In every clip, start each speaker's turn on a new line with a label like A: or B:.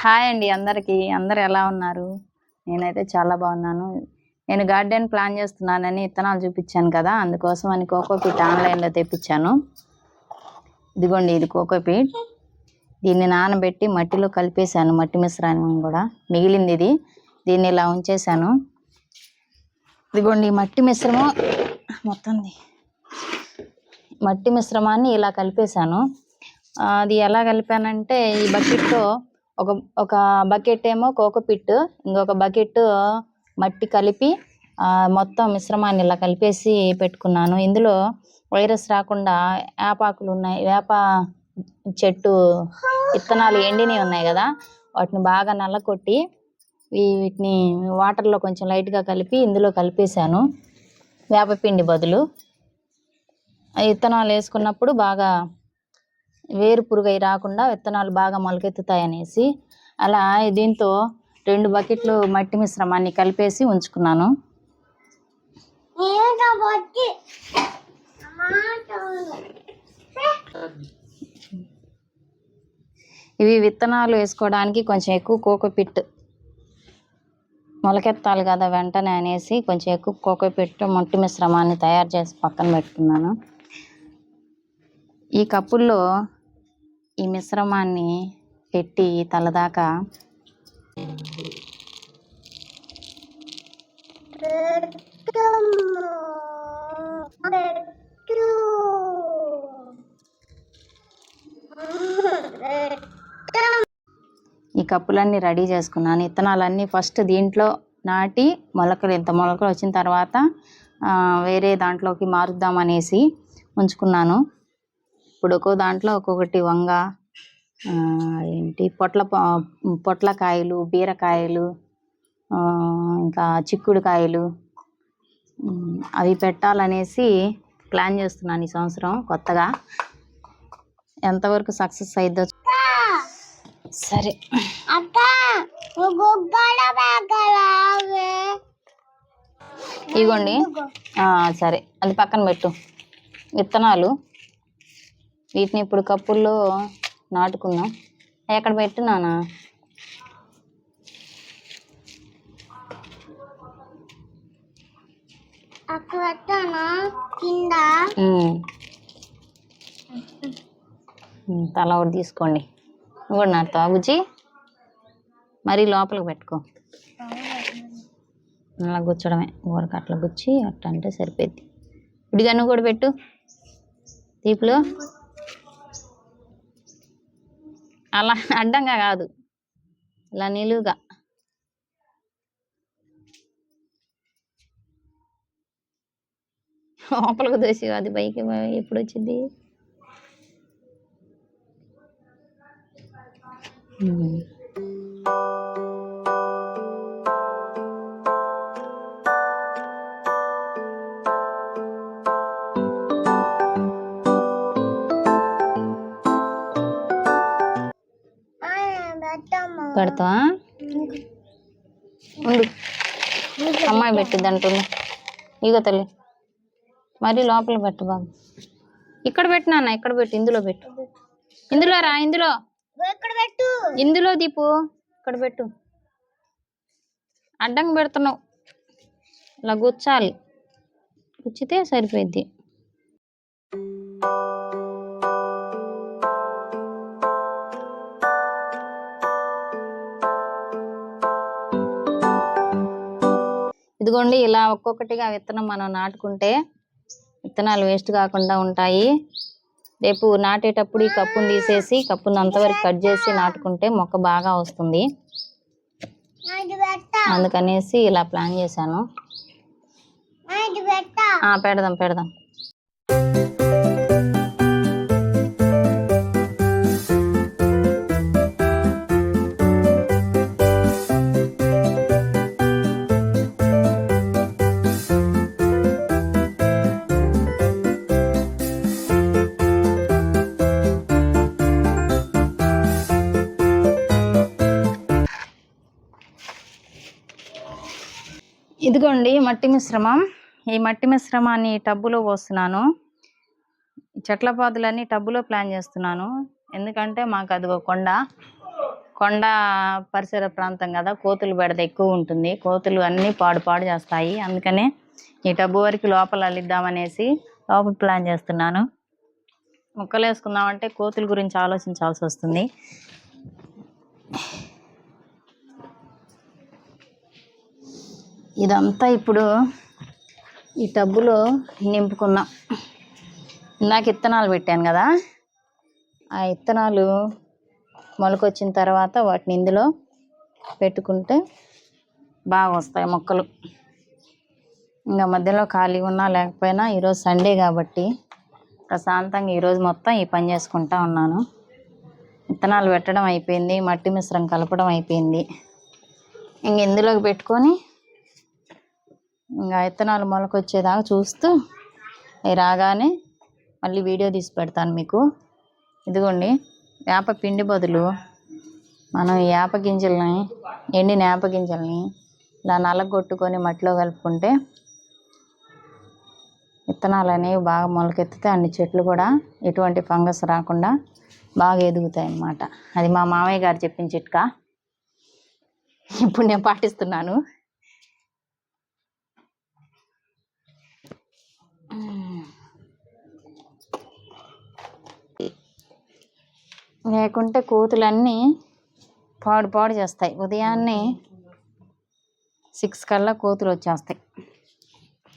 A: Hi అండి అందరికి. అందరు ఎలా ఉన్నారు? నేనైతే చాలా బాగున్నాను. నేను గార్డెన్ ప్లాన్ చేస్తున్నానని ఇత్తనాలు చూపించాను కదా అందుకోసం అని కోకోపీట్ ఆన్లైన్లో తెప్పించాను. ఇదిగోండి ఇది కోకోపీట్ దీన్ని నానబెట్టి మట్టిలో కలిపేశాను మట్టి మిశ్రాన్ని కూడా. మిగిలింది ఇది. దీన్ని ఇలా ఉంచేశాను. ఇదిగోండి మట్టి మిశ్రమం మొత్తం మట్టి మిశ్రమాన్ని ఇలా కలిపేశాను. అది ఎలా కలిపానంటే ఈ బకెట్తో ఒక ఒక బకెట్ ఏమో కోకోపిట్ ఇంకొక బకెట్ మట్టి కలిపి మొత్తం మిశ్రమాన్ని ఇలా కలిపేసి పెట్టుకున్నాను. ఇందులో వైరస్ రాకుండా వేపాకులు ఉన్నాయి. వేప చెట్టు విత్తనాలు ఎండినవి ఉన్నాయి కదా వాటిని బాగా నల్లకొట్టి వీటిని వాటర్లో కొంచెం లైట్గా కలిపి ఇందులో కలిపేశాను. వేపపిండి బదులు. విత్తనాలు వేసుకున్నప్పుడు బాగా వేరు పురుగు రాకుండా విత్తనాలు బాగా మొలకెత్తుతాయి అనేసి అలా దీంతో రెండు బకెట్లు మట్టి మిశ్రమాన్ని కలిపేసి ఉంచుకున్నాను. ఇవి విత్తనాలు వేసుకోవడానికి కొంచెం ఎక్కువ కోకోపిట్ మొలకెత్తాలి కదా వెంటనే అనేసి కొంచెం ఎక్కువ కోకోపిట్ మట్టి మిశ్రమాన్ని తయారు చేసి పక్కన పెట్టుకున్నాను. ఈ కప్పుల్లో ఈ మిశ్రమాన్ని పెట్టి తలదాకా ఈ కప్పులన్నీ రెడీ చేసుకున్నాను. విత్తనాలన్నీ ఫస్ట్ దీంట్లో నాటి మొలకలు ఇంత మొలకలు వచ్చిన తర్వాత వేరే దాంట్లోకి మారుద్దాం అనేసి ఉంచుకున్నాను. ఇప్పుడు ఒక్కో దాంట్లో ఒక్కొక్కటి వంగ ఏంటి పొట్ల పొట్లకాయలు బీరకాయలు ఇంకా చిక్కుడుకాయలు అవి పెట్టాలనేసి ప్లాన్ చేస్తున్నాను ఈ సంవత్సరం కొత్తగా. ఎంతవరకు సక్సెస్ అయిద్దో సరే. ఇగోండి. సరే. అది పక్కన పెట్టు. విత్తనాలు. వీటిని ఇప్పుడు కప్పుల్లో నాటుకుందాం. ఎక్కడ పెట్టున్నానా
B: అక్క పెట్టాను? కింద?
A: తల ఒకటి తీసుకోండి. నువ్వు కూడా నాటుతావా బుజ్జి మరీ లోపలికి పెట్టుకో. అలా గుచ్చడమే. ఊరికి అట్లా గుచ్చి అట్లా అంటే సరిపోద్ది ఇడిగా నువ్వు కూడా పెట్టు. దీపులు. అలా అడ్డంగా కాదు. ఇలా నిలువుగా. లోపలికి దోసి అది పైకి ఎప్పుడు వచ్చింది ఉమ్. పెడతావా ఉండు. అమ్మాయి పెట్టిద్ది అంటుంది ఇగో తల్లి. మరి లోపల పెట్టు బాబు. ఇక్కడ పెట్టు నాన్న ఇక్కడ పెట్టు ఇందులో పెట్టు. ఇందులో రా ఇందులో. ఇందులో దీపు. ఇక్కడ పెట్టు. అడ్డంగా పెడుతున్నావు. ఇలా గుచ్చాలి. గుచ్చితే సరిపోద్ది ఇదిగోండి ఇలా ఒక్కొక్కటిగా విత్తనం మనం నాటుకుంటే విత్తనాలు వేస్ట్ కాకుండా ఉంటాయి. రేపు నాటేటప్పుడు ఈ కప్పును తీసేసి కప్పును అంతవరకు కట్ చేసి నాటుకుంటే మొక్క బాగా వస్తుంది. అందుకనేసి ఇలా ప్లాన్ చేశాను. పెడదాం పెడదాం. ఇదిగోండి మట్టి మిశ్రమం. ఈ మట్టి మిశ్రమాన్ని టబ్బులో పోస్తున్నాను. చెట్ల పాదులన్నీ టబ్బులో ప్లాన్ చేస్తున్నాను. ఎందుకంటే మాకు అది ఒక కొండ. కొండ పరిసర ప్రాంతం కదా కోతులు బెడద ఎక్కువ ఉంటుంది. కోతులు అన్నీ పాడు పాడు చేస్తాయి. అందుకనే ఈ టబ్బు వరకు లోపల అల్లిద్దామనేసి లోపల ప్లాన్ చేస్తున్నాను. ముక్కలు వేసుకుందామంటే కోతుల గురించి ఆలోచించాల్సి వస్తుంది. ఇదంతా ఇప్పుడు ఈ టబ్బులో నింపుకుందాం ఇందాక ఇత్తనాలు పెట్టాను కదా ఆ ఇత్తనాలు మొలకొచ్చిన తర్వాత వాటిని ఇందులో పెట్టుకుంటే బాగా వస్తాయి మొక్కలు. ఇంకా మధ్యలో ఖాళీ ఉన్నా లేకపోయినా ఈరోజు సండే కాబట్టి ప్రశాంతంగా ఈరోజు మొత్తం ఈ పని చేసుకుంటా ఉన్నాను. విత్తనాలు పెట్టడం అయిపోయింది మట్టి మిశ్రం కలపడం అయిపోయింది. ఇంక ఇందులోకి పెట్టుకొని ఇంకా విత్తనాలు మొలకొచ్చేదాకా చూస్తూ అవి రాగానే మళ్ళీ వీడియో తీసి పెడతాను మీకు. ఇదిగోండి వేప పిండి బదులు మనం వేప గింజల్ని ఎండిన వేప గింజల్ని ఇలా నలగొట్టుకొని మట్టిలో కలుపుకుంటే విత్తనాలు అనేవి బాగా మొలకెత్తితే అన్ని చెట్లు కూడా ఎటువంటి ఫంగస్ రాకుండా బాగా ఎదుగుతాయి అన్నమాట. అది మా మామయ్య గారు చెప్పిన చిట్కా. ఇప్పుడు నేను పాటిస్తున్నాను. లేకుంటే కోతులన్నీ పాడు పాడు చేస్తాయి. ఉదయాన్నే సిక్స్ కల్లా కోతులు వచ్చేస్తాయి.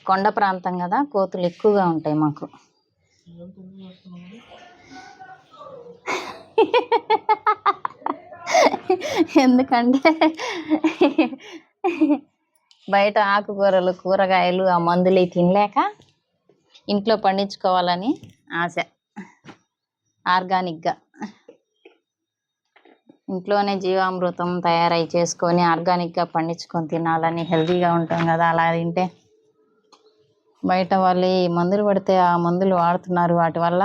A: కొండ ప్రాంతం కదా కోతులు ఎక్కువగా ఉంటాయి మాకు. ఎందుకంటే బయట ఆకుకూరలు కూరగాయలు ఆ మందులు తినలేక ఇంట్లో పండించుకోవాలని ఆశ. ఆర్గానిక్గా. ఇంట్లోనే జీవామృతం తయారై చేసుకొని ఆర్గానిక్గా పండించుకొని తినాలని హెల్తీగా ఉంటాం కదా అలా తింటే బయట వాళ్ళు ఈ మందులు పడితే ఆ మందులు వాడుతున్నారు వాటి వల్ల.